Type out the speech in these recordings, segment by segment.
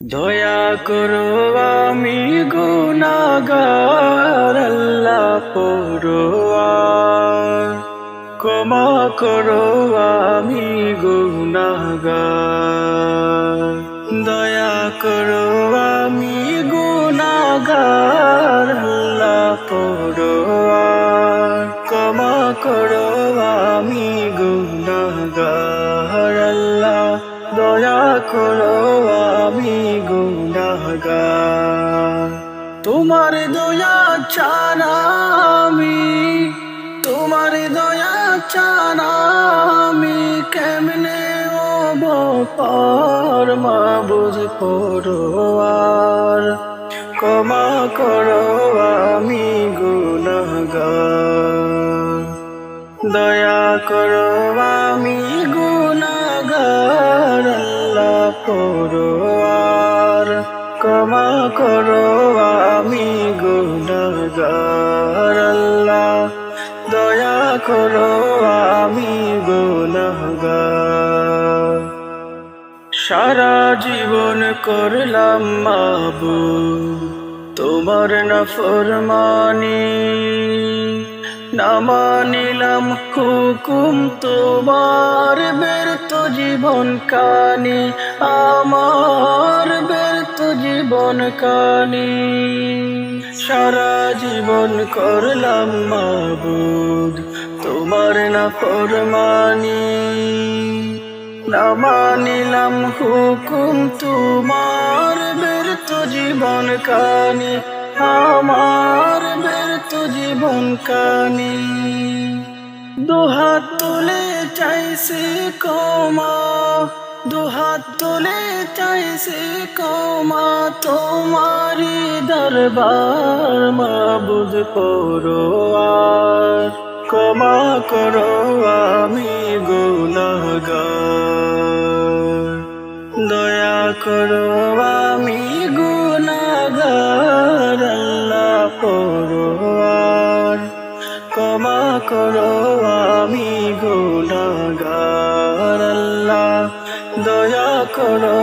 দয়া করো আমি গুনাগার আল্লাহ পড়ুয়ার ক্ষমা করো আমি গুনাগার দয়া করো আমি গুনাগার আল্লাহ পড়ুয়ার তোমার দয়া ছাড়া আমি তোমার দয়া ছাড়া আমি কেমনে হব পার মা বুঝ পড়োয়ার ক্ষমা করো আমি গুনাগার। দয়া করো আমি গুনাগার, আল্লাহ পড়োয়ার ক্ষমা করো গুনাগার আল্লাহ, দয়া করো আমি সারা জীবন করলাম মাবু তোমার নফরমানি না মানিলাম হুকুম তোমার ব্যর্থ জীবন কানি, আমার জীবন কানি, সারা জীবন করলাম মাবুদ। তোমার না ফরমানি, না মানিলাম হুকুম তোমার ব্যর্থ জীবন কানি, আমার ব্যর্থ জীবন কানি। দুহাত তুলে চাইছি কমা দুহাত তুলে চাইছি কমা তোমারি দরবার মাবুদ করো আর। ক্ষমা করো আমি দয়া করো আমি গুনাগার, আল্লাহ পড়োয়ার ক্ষমা করো আমি আল্লাহ করো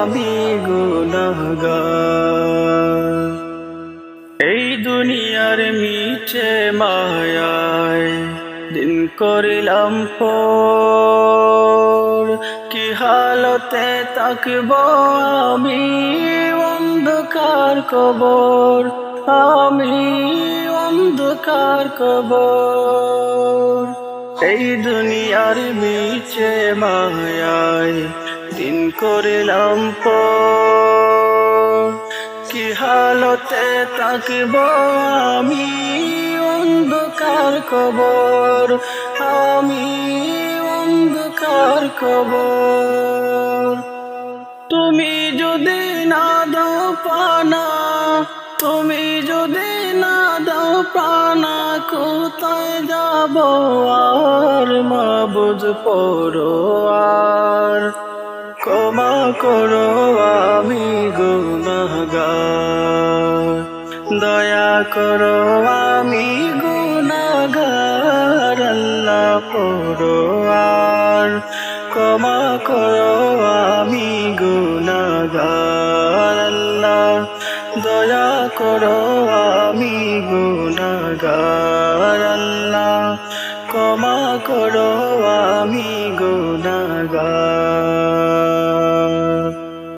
আমি গুনাগার এই দুনিয়ার মিছে মায়ায় দিন করিলাম কি হালতে তাকব আমি অন্ধকার কবর? আমি অন্ধকার কবর। এই দুনিয়ার মিছে মায়ায় দিন করিলাম কি হালতে তাকব আমি? অন্ধকার কবর। আমি অন্ধকার কবর। তুমি যদি না দাও পানা, তুমি যদি না দাও প্রাণা কোথায় যাব আর? মা বুঝ পড়ো আর। ক্ষমা করো আমি গুনাগার দয়া করো আমি গুনাগার আল্লাহ পড়ো আর। ক্ষমা করো আমি গুনাগার আল্লাহ। দয়া করো আমি গুনাগার আল্লাহ। ক্ষমা করো আমি গুনাগার